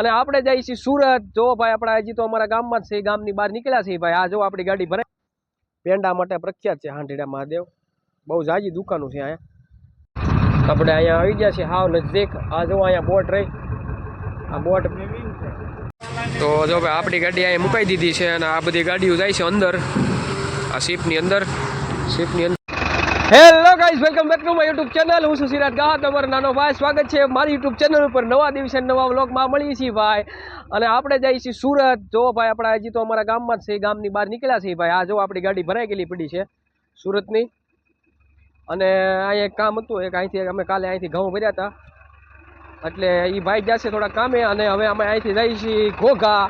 અને આપણે જઈએ છીએ સુરત. જો ભાઈ આપણે હજી તો અમારા ગામમાં જ છે, ગામની બહાર નીકળ્યા છીએ ભાઈ. આ જો આપણી ગાડી ભરાય. પેંડા માટે પ્રખ્યાત છે હાંઢીડા મહાદેવ. બહુ જાજી દુકાનો છે અહીંયા. આપણે અહીંયા આવી ગયા છીએ હાવ નજીક. આ જો અહીંયા બોટ રહી. આ બોટ તો જો ભાઈ આપણી ગાડી અહીંયા મુકાઈ દીધી છે અને આ બધી ગાડીઓ જાય છે અંદર. આ શિપની અંદર. શિપની અંદર hello guys welcome back to my YouTube channel હું છું સિરાજ ગાહ તમારો નાનો ભાઈ, સ્વાગત છે મારી યુટ્યુબ ચેનલ ઉપર નવા દિવસે નવા વ્લોગમાં મળીએ છીએ ભાઈ. અને આપણે જઈએ છીએ સુરત. જો ભાઈ, આપણે હજી તો અમારા ગામમાં જ છે, ગામની બહાર નીકળ્યા છીએ ભાઈ. આ જો આપણી ગાડી ભરાઈ ગયેલી પડી છે સુરતની. અને અહીંયા એક કામ હતું, એક અહીંથી અમે કાલે અહીંથી ઘઉં ભર્યા હતા. એટલે એ ભાઈ જશે થોડા કામે અને હવે અમે અહીંથી જઈએ છીએ ઘોઘા.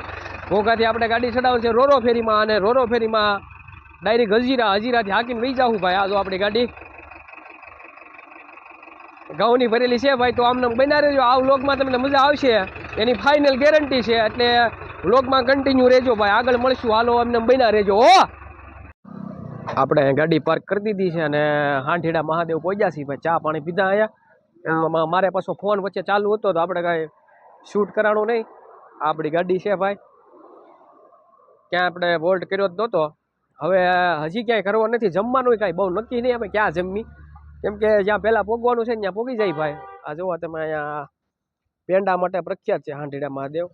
ઘોઘાથી આપણે ગાડી ચડાવે છે રોરો ફેરીમાં અને રોરો ફેરીમાં ડાયરેક્ટ હજીરા હજીરાથી હાકીને વહી જાઉં ભાઈ. આ જો આપણી ગાડી. ઘઉંની ભરેલી છે ભાઈ, તો આમને બના રહેજો. આ વ્લોગમાં તમને મજા આવશે. એની ફાઇનલ ગેરંટી છે. એટલે વ્લોગમાં કન્ટિન્યુ રહેજો ભાઈ. આગળ મળશું. હાલો અમને બના રહેજો, હો. આપણે ગાડી પાર્ક કરી દીધી છે અને હાંઠીડા મહાદેવ પહોંચ્યા છીએ ભાઈ. ચા પાણી પીધા અહીંયા. મારે પાછો ફોન વચ્ચે ચાલુ હતો, તો આપણે કાંઈ શૂટ કરાણું નહીં. આપણી ગાડી છે ભાઈ. ક્યાં આપણે વોલ્ટ કર્યો જ નહોતો. હવે હજી ક્યાંય કરવો નથી જમવાનું કાંઈ બહુ નક્કી નહીં અમે ક્યાં જમવી. કેમ કે જ્યાં પહેલાં પોગવાનું છે ને ત્યાં પોગી જાય ભાઈ. આ જોવા તમે અહીંયા પેંડા માટે પ્રખ્યાત છે હાંડીડા મહાદેવ.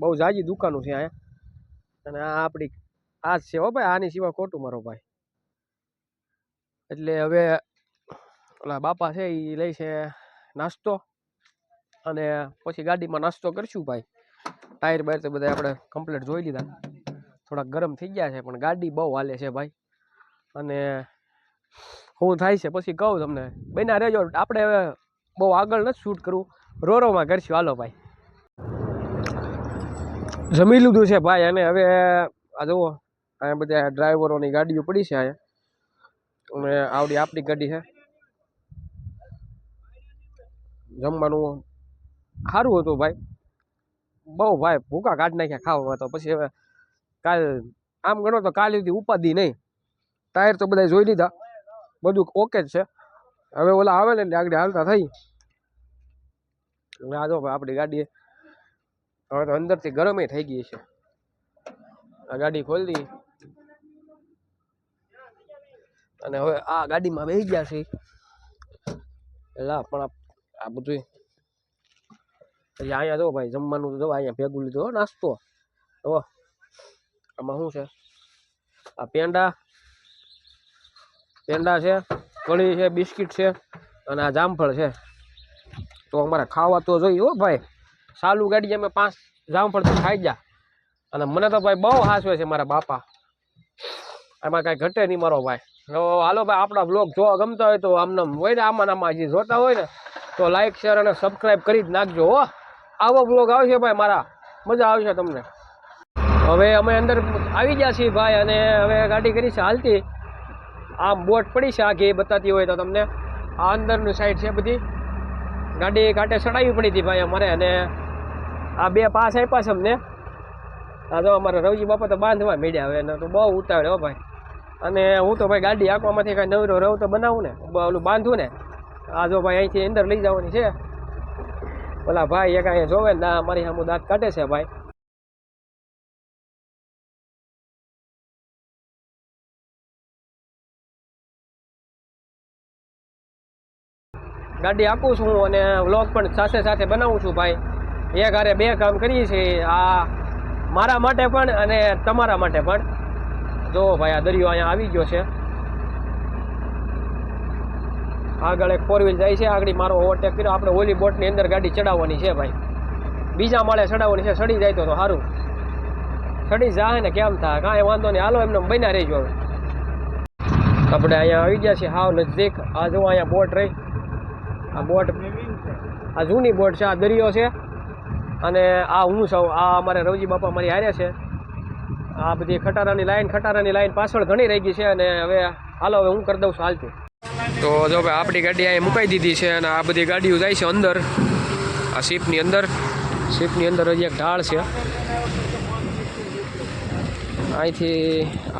બહુ જાજી દુકાનો છે અહીંયા. અને આ આપણી, આ જ છે હો ભાઈ, આની સિવાય ખોટું મારો ભાઈ. એટલે હવે ઓલા બાપા છે એ લે છે નાસ્તો. અને પછી ગાડીમાં નાસ્તો કરશું ભાઈ. ટાયર બાયર તો બધા આપણે કમ્પ્લીટ જોઈ લીધા. થોડાક ગરમ થઈ ગયા છે, પણ ગાડી બહુ હાલે છે ભાઈ. અને શું થાય છે પછી કહું તમને, બન્યા રહેજો. આપણે હવે બહુ આગળ નથી શૂટ કરવું. રોરોમાં કરશું. હાલો ભાઈ. જમી લીધું છે ભાઈ અને હવે, આ જુઓ અહીંયા બધા ડ્રાઈવરોની ગાડીઓ પડી છે અહીંયા. અને આવડી આપણી ગાડી છે. જમવાનું સારું હતું ભાઈ. બહુ ભાઈ, ભૂકા કાઢી નાખ્યા ખાવા તો. પછી હવે કાલ, આમ ગણો તો કાલ સુધી ઉપાધિ નહીં. ટાયર તો બધા જોઈ લીધા. બધું ઓકે જ છે. હવે ઓલા આવે ને આગળ હાલતા થઈ. આ જો આપણી ગાડી હવે તો અંદરથી ગરમે થઈ ગઈ છે. આ ગાડી ખોલી અને હવે આ ગાડીમાં બેસી ગયા છે. એલા, પણ આ- બધું અહીંયા જો ભાઈ જમવાનું તો જો, અહીંયા ભેગું લીધું નાસ્તો. જો. આમાં શું છે? આ પેંડા. પેંડા છે કળી છે, બિસ્કિટ છે અને આ જામફળ છે. તો અમારે ખાવા તો જોઈએ હો ભાઈ. સાલું ગાડી અમે પાંચ જામફળ તો ખાઈ ગયા. અને મને તો ભાઈ બહુ હાસવે છે મારા બાપા. એમાં કાંઈ ઘટે નહીં મારો ભાઈ. હાલો ભાઈ, આપણા બ્લોગ જોવા ગમતા હોય તો આમને હોય ને, આમાં આમાં જે જોતા હોય ને, તો લાઇક શેર અને સબસ્ક્રાઈબ કરી જ નાખજો હો. આવો બ્લોગ આવશે ભાઈ, મારા. મજા આવશે તમને. હવે અમે અંદર આવી ગયા છીએ ભાઈ અને હવે ગાડી કરી છે હાલતી આમ બોટ પડી છે આખી બતાતી હોય તો તમને. આ અંદરનું સાઈડ છે બધી. ગાડી કાંટે ચડાવી પડી હતી ભાઈ અમારે અને આ બે પાસ આપ્યા છે અમને. આ તો અમારા રવજી બાપા તો બાંધવા મેળ્યા હવે, એને તો બહુ ઉતાવળે હો ભાઈ. અને હું તો ભાઈ ગાડી આંકવામાંથી કાંઈ નવરો રવ તો બનાવું ને ઓલું બાંધું ને. આ જો ભાઈ અહીંથી અંદર લઈ જવાની છે. ઓલા ભાઈ એક અહીંયા જોવે ને દા મારી સામું દાંત કાઢે છે ભાઈ. ગાડી આપું છું અને વ્લોગ પણ સાથે સાથે બનાવું છું ભાઈ. એક હારે બે કામ કરીએ છીએ. આ મારા માટે પણ અને તમારા માટે પણ. જો ભાઈ, આ દરિયો અહીંયા આવી ગયો છે. આગળ એક ફોર વ્હીલ જાય છે. આગળ મારો ઓવરટેક કર્યો. આપણે ઓલી બોટની અંદર ગાડી ચડાવવાની છે ભાઈ. બીજા માળે ચડાવવાની છે. ચડી જાય તો સારું ચડી જાય ને કેમ થાય? કાંઈ વાંધો નહીં. હાલો, એમને બન્યા રહેજો હવે. આપણે અહીંયા આવી ગયા છીએ. હાવ નજદીક આ જો અહીંયા બોટ રહી. આ બોટ, આ જૂની બોટ છે, આ દરિયો છે. અને આ હું સૌ આ અમારે રવજી બાપા મારી હારે છે. આ બધી ખટારાની લાઈન ખટારાની લાઈન પાછળ ઘણી રહી ગઈ છે અને હવે હાલો, હવે હું કરી દઉં છું હાલતું તો જો ભાઈ, આપણી ગાડી અહીં મુકાઈ દીધી છે અને આ બધી ગાડીઓ જાય છે અંદર. આ શિપની અંદર. શિપની અંદર હજી એક ઢાળ છે. અહીંથી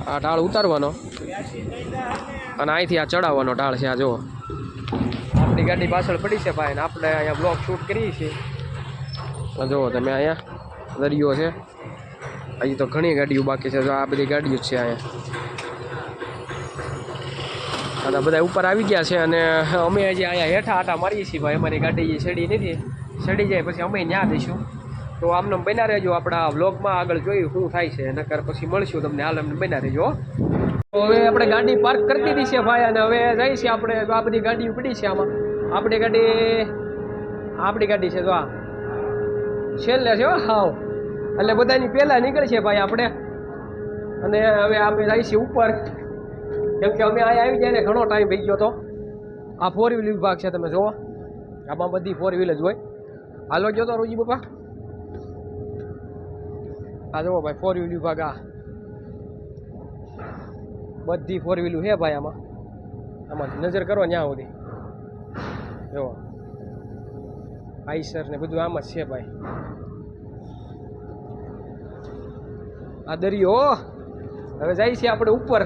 આ ઢાળ ઉતારવાનો. અને અહીંથી આ ચડાવવાનો ઢાળ છે, આ જુઓ. આપણી ગાડી પાછળ પડી છે ભાઈ, ને આપણે અહીંયા બ્લોક શૂટ કરીએ છીએ. જુઓ તમે અહીંયા, દરિયો છે. હજી તો ઘણી ગાડીઓ બાકી છે, જો આ બધી ગાડીઓ છે અહીંયા. અને બધા ઉપર આવી ગયા છે અને અમે હજી અહીંયા હેઠા આટા મારીએ છીએ ભાઈ, અમારી ગાડી સડી નથી. સડી જાય પછી અમે ત્યાં જઈશું. તો આમને બન્યા રહેજો આપણા વ્લોગમાં આગળ જોયું શું થાય છે, નકર પછી મળશું તમને હાલ અમને બન્યા રહેજો તો હવે આપણે ગાડી પાર્ક કરી દીધી છે ભાઈ, અને હવે જઈએ છીએ આપણે, આ બધી ગાડીઓ પડી છે આમાં. આપણી ગાડી આપણી ગાડી છે તો આ. છેલ્લે છે હો, હાવ. એટલે બધાની પહેલાં નીકળશે ભાઈ આપણે. અને હવે આપણે જઈશું ઉપર. કેમ કે અમે અહીંયા આવી જાય ને ઘણો ટાઈમ થઈ ગયો તો. આ ફોર વ્હીલ વિભાગ છે તમે જુઓ આમાં બધી ફોર વ્હીલ જ હોય. હાલો ગયો તો રોજી બાપા. આ જુઓ ભાઈ ફોર વ્હીલ વિભાગ આ. બધી ફોર વ્હીલું છે ભાઈ આમાં. આમાં નજર કરો ત્યાં સુધી. જુઓ આઈસર ને બધું આમ જ છે ભાઈ. આ દરિયો હવે જાય છે આપણે ઉપર.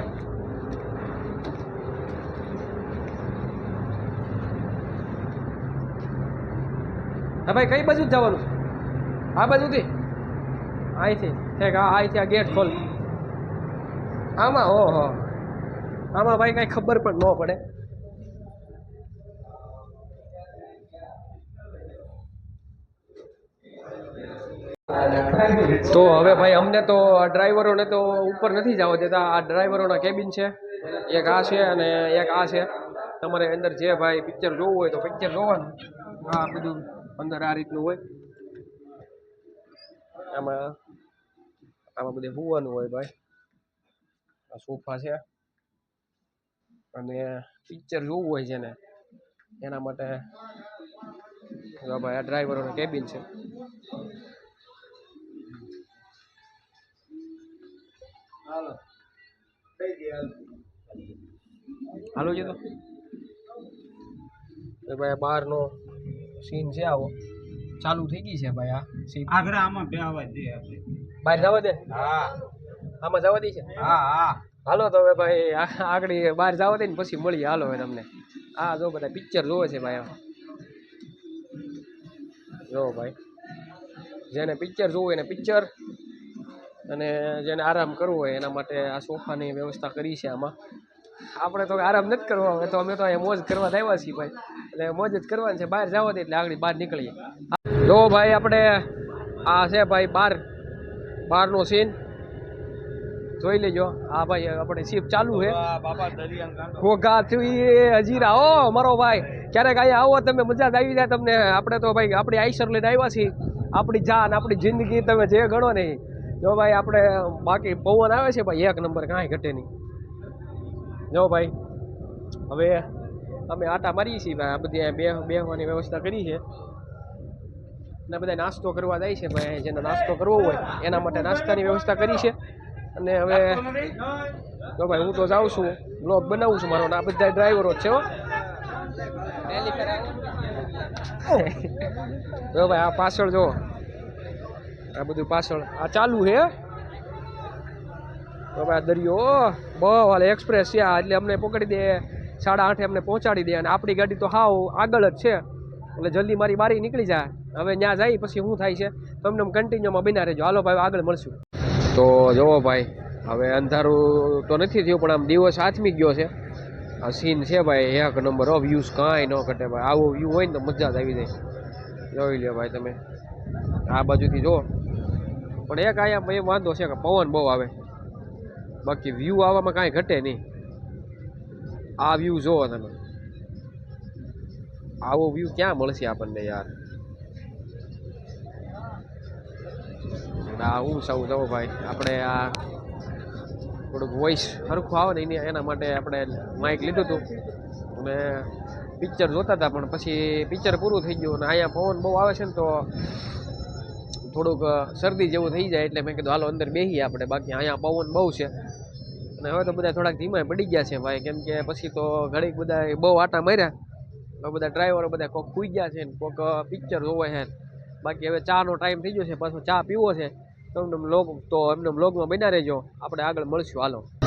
હા ભાઈ, કઈ બાજુ જવાનું? આ બાજુથી? અહીંથી ઠેક હા અહીંથી આ ગેટ ખોલ. આમાં ઓહો આમાં ભાઈ કાંઈ ખબર પણ ન પડે. તો હવે ભાઈ અમને તો ડ્રાઈવરોને તો ઉપર નથી જવા દેતા. આ ડ્રાઈવરોના કેબિન છે. એક આ છે અને એક આ છે. તમારે અંદર જે ભાઈ પિક્ચર જોવું હોય તો પિક્ચર જોવાનું. આ બધું અંદર આ રીતનું હોય. આમાં આમાં બધે હોવાનું હોય ભાઈ. આ સોફા છે. અને પિક્ચર જોવું હોય છે ને એના માટે ભાઈ આ ડ્રાઈવરોનું કેબિન છે. હાલો. તો ભાઈ આ બહારનો સીન છે આવો. ચાલુ થઈ ગઈ છે ભાઈ આ સીન આગળ આમાં બે આવા દે આપણે. બહાર જવા દે? હા. આમાં જવા દે છે? હા હા. હાલો તો હવે ભાઈ આ- આગળ બહાર જવા દે ને પછી મળીએ. હાલો હવે તમને. આ જો બધા પિક્ચર જોવે છે ભાઈ આ. જો ભાઈ. જેને પિક્ચર જોવું હોય એને પિક્ચર અને જેને આરામ કરવો હોય એના માટે આ સોફાની વ્યવસ્થા કરી છે આમાં. આપણે તો આરામ નથી કરવો હવે તો અમે તો અહીંયા મોજ કરવા આવ્યા છીએ ભાઈ. એટલે મોજ જ કરવાની છે. બહાર જવા દે એટલે આગળ બહાર નીકળીએ. જો ભાઈ આપણે આ છે ભાઈ બાર બહારનો સીન જોઈ લેજો. હા ભાઈ આપણે શિપ ચાલુ છે. બાબા દરિયા કાંઠો ઘોઘા હજીરા ઓ મારો ભાઈ. ક્યારેક અહીંયા આવો તમે મજા જ આવી જાય તમને. આપણે તો ભાઈ આપણી આઈસર લઈને આવ્યા છીએ. આપણી જાન આપણી જિંદગી તમે જે ગણો ને ઈ. જો ભાઈ આપણે બાકી પવન આવે છે ભાઈ એક નંબર કાંઈ ઘટે નહીં. જો ભાઈ હવે અમે આટા મારીએ છીએ ભાઈ આ બધી બે બેહવાની વ્યવસ્થા કરી છે. અને બધા નાસ્તો કરવા જાય છે ભાઈ જેને નાસ્તો કરવો હોય એના માટે નાસ્તાની વ્યવસ્થા કરી છે. અને હવે જો ભાઈ હું તો જાઉં છું બ્લોગ બનાવું છું મારો આ બધા ડ્રાઈવરો જ છે જો ભાઈ આ પાછળ જો આ બધું પાછળ. આ ચાલુ છે ભાઈ આ દરિયો બહુ હાલ એક્સપ્રેસ છે એટલે અમને પકડી દે, સાડા આઠે અમને પહોંચાડી દે. અને આપણી ગાડી તો હાવ આગળ જ છે. એટલે જલ્દી મારી બારી નીકળી જાય હવે ત્યાં જાય, પછી શું થાય છે. તમને કન્ટિન્યુમાં બના રહેજો. હાલો ભાઈ, આગળ મળશું. તો જુઓ ભાઈ, હવે અંધારું તો નથી થયું, પણ આમ દિવસ આથમી ગયો છે. આ સીન છે ભાઈ, એક નંબર ઓફ વ્યૂઝ કાંઈ ન ઘટે ભાઈ. આવો વ્યૂ હોય ને તો મજા જ આવી જાય. જોઈ લ્યો ભાઈ તમે. આ બાજુથી જો. પણ એક અહીંયા એ વાંધો છે કે પવન બહુ આવે. બાકી વ્યૂ આવવામાં કાંઈ ઘટે નહીં. આ વ્યૂ જોવો તમે. આવો વ્યૂ ક્યાં મળશે આપણને યાર? આ હું સૌ જવો ભાઈ? આપણે આ થોડુંક વોઇસ સરખું આવે ને એની એના માટે આપણે માઇક લીધું હતું. અને પિક્ચર જોતા હતા, પણ પછી પિક્ચર પૂરું થઈ ગયું અને અહીંયા પવન બહુ આવે છે ને તો થોડુંક શરદી જેવું થઈ જાય એટલે મેં કીધું, હાલો, અંદર બેસીએ આપણે. બાકી અહીંયા પવન બહુ છે. અને હવે તો બધા થોડાક ધીમા પડી ગયા છે ભાઈ. કેમ કે પછી તો ઘડીક બધા બહુ આટા માર્યા. હવે બધા ડ્રાઈવરો બધા કોક ખુઈ ગયા છે ને કોક પિક્ચર જોવે છે બાકી હવે ચાનો ટાઈમ થઈ ગયો છે. પાછો ચા પીવો છે. તો એમને લોગ, તો એમને બ્લોગમાં બના રહેજો. આપણે આગળ મળશું. હાલો.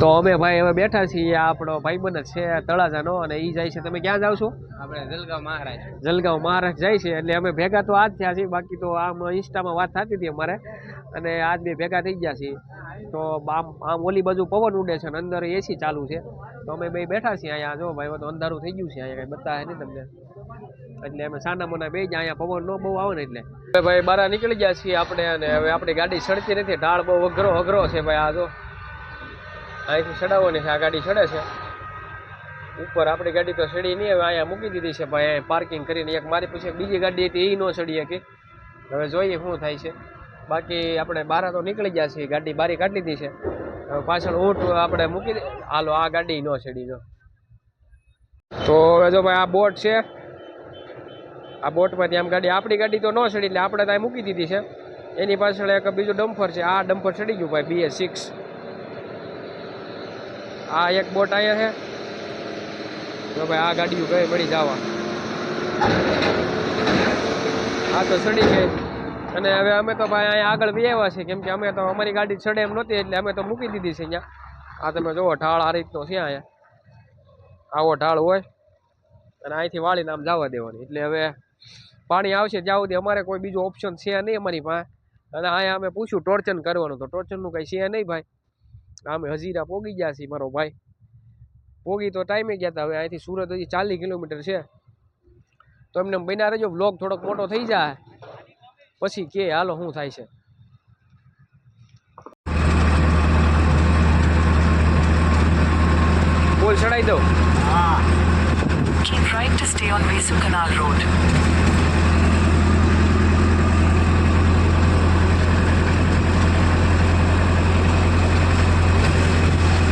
તો અમે ભાઈ હવે બેઠા છીએ આ આપણો ભાઈબંધ જ છે તળાજાનો અને એ જાય છે. તમે ક્યાં જાવ છો? આપણે જલગાંવ મહારાજ. જલગાંવ મહારાષ્ટ્ર જાય છે એટલે અમે ભેગા તો આજ થયા છીએ બાકી તો આમ ઇન્સ્ટામાં વાત થતી હતી અમારે અને આજ બે ભેગા થઈ ગયા છીએ. તો આમ આમ ઓલી બાજુ પવન ઉડે છે અને અંદર એસી ચાલુ છે. તો અમે બે બેઠા છીએ અહીંયા જો ભાઈ તો અંધારું થઈ ગયું છે અહીંયા કંઈ બતાવે નહીં તમને. એટલે અમે સાના મોના બે જ અહીંયા પવન ન બહુ આવે ને એટલે. ભાઈ બહાર નીકળી ગયા છીએ આપણે અને હવે આપણી ગાડી સડતી નથી ઢાળ બહુ અઘરો અઘરો છે ભાઈ આ જો. અહીંથી ચડાવવાની છે આ ગાડી ચડે છે. ઉપર આપણી ગાડી તો ચડી નહીં, હવે અહીંયા મૂકી દીધી છે ભાઈ, અહીંયા પાર્કિંગ કરીને એક મારી પછી બીજી ગાડી હતી એ ન ચડી કે હવે જોઈએ શું થાય છે. બાકી આપણે બહાર તો નીકળી ગયા છીએ, ગાડી બારી કાઢી દીધી છે. હવે પાછળ ઊંટ આપણે મૂકી હાલો, આ ગાડી ન ચડી જો. તો હવે જો ભાઈ આ બોટ છે, આ બોટમાંથી આમ ગાડી આપણી ગાડી તો ન ચડી, એટલે આપણે ત્યાં મૂકી દીધી છે. એની પાછળ એક બીજું ડમ્ફર છે, આ ડમ્ફર ચડી ગયું ભાઈ બીએસ સિક્સ આ એક બોટ અહીંયા છે. તો ભાઈ આ ગાડીઓ ગઈ મળી જવા. આ તો ચડી ગઈ. અને હવે અમે તો ભાઈ અહીંયા આગળ બી આવ્યા છીએ, કેમ કે અમે તો અમારી ગાડી ચડે એમ નહોતી, એટલે અમે તો મૂકી દીધી છે અહીંયા. આ તમે જુઓ, ઢાળ આ રીતનો છે અહીંયા. આવો ઢાળ હોય, અને અહીંથી વાળીને આમ જવા દેવાની. એટલે હવે પાણી આવશે જ્યાં સુધી અમારે કોઈ બીજો ઓપ્શન છે નહીં અમારી પાસે. અને અહીંયા અમે પૂછ્યું ટોર્ચન કરવાનું. તો ટોર્ચનનું કંઈ છે નહીં ભાઈ. અમે હજીરા પોગી ગયા છીએ મારો ભાઈ. પોગી તો ટાઈમે ગયા હતા હવે અહીંથી સુરત હજી ચાલીસ કિલોમીટર છે. તો એમને બન્યા રહેજો બ્લોગ થોડોક મોટો થઈ જાય. પછી કે હાલો, શું થાય છે? બોલ, ચડાઈ દઉં. Keep right to stay on Vesu Canal Road.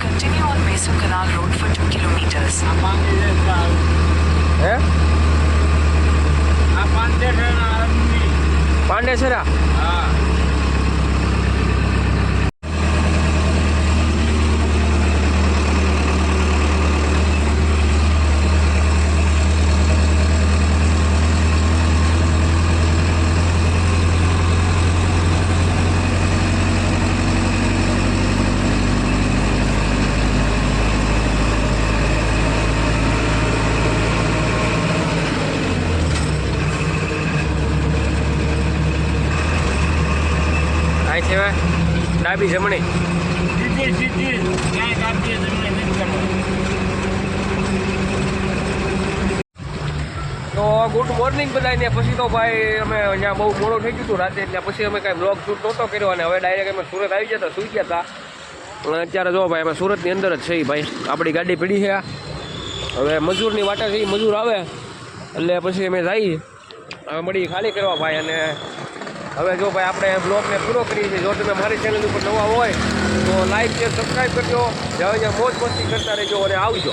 Continue on Vesu Canal Road for 2 kilometers. આ પાંચે છે સારું. હે પાંડેસરા હા અહીં છે હવે ડાબી જમણી સીધી. તો ગુડ મોર્નિંગ બધાને પછી તો ભાઈ અમે અહીંયા બહુ મોડું થઈ ગયું હતું રાતે, એટલે પછી અમે કાંઈ બ્લોગ શૂટ નહોતો કર્યો અને હવે ડાયરેક્ટ અમે સુરત આવી હતા સુઈ ગયા હતા. અત્યારે જો ભાઈ અમે સુરતની અંદર જ છે ભાઈ. આપણી ગાડી પડી છે હવે મજૂરની વાટે છે મજૂર આવે. એટલે પછી અમે જઈએ હવે મળી ખાલી કરવા ભાઈ અને હવે જો ભાઈ આપણે બ્લોગને પૂરો કરીએ છીએ, જો તમે મારી ચેનલ ઉપર નવા હોય, તો લાઈક શેર સબસ્ક્રાઈબ કરજો. જ્યાં જ્યાં મોજ મસ્તી કરતા રહેજો અને આવજો.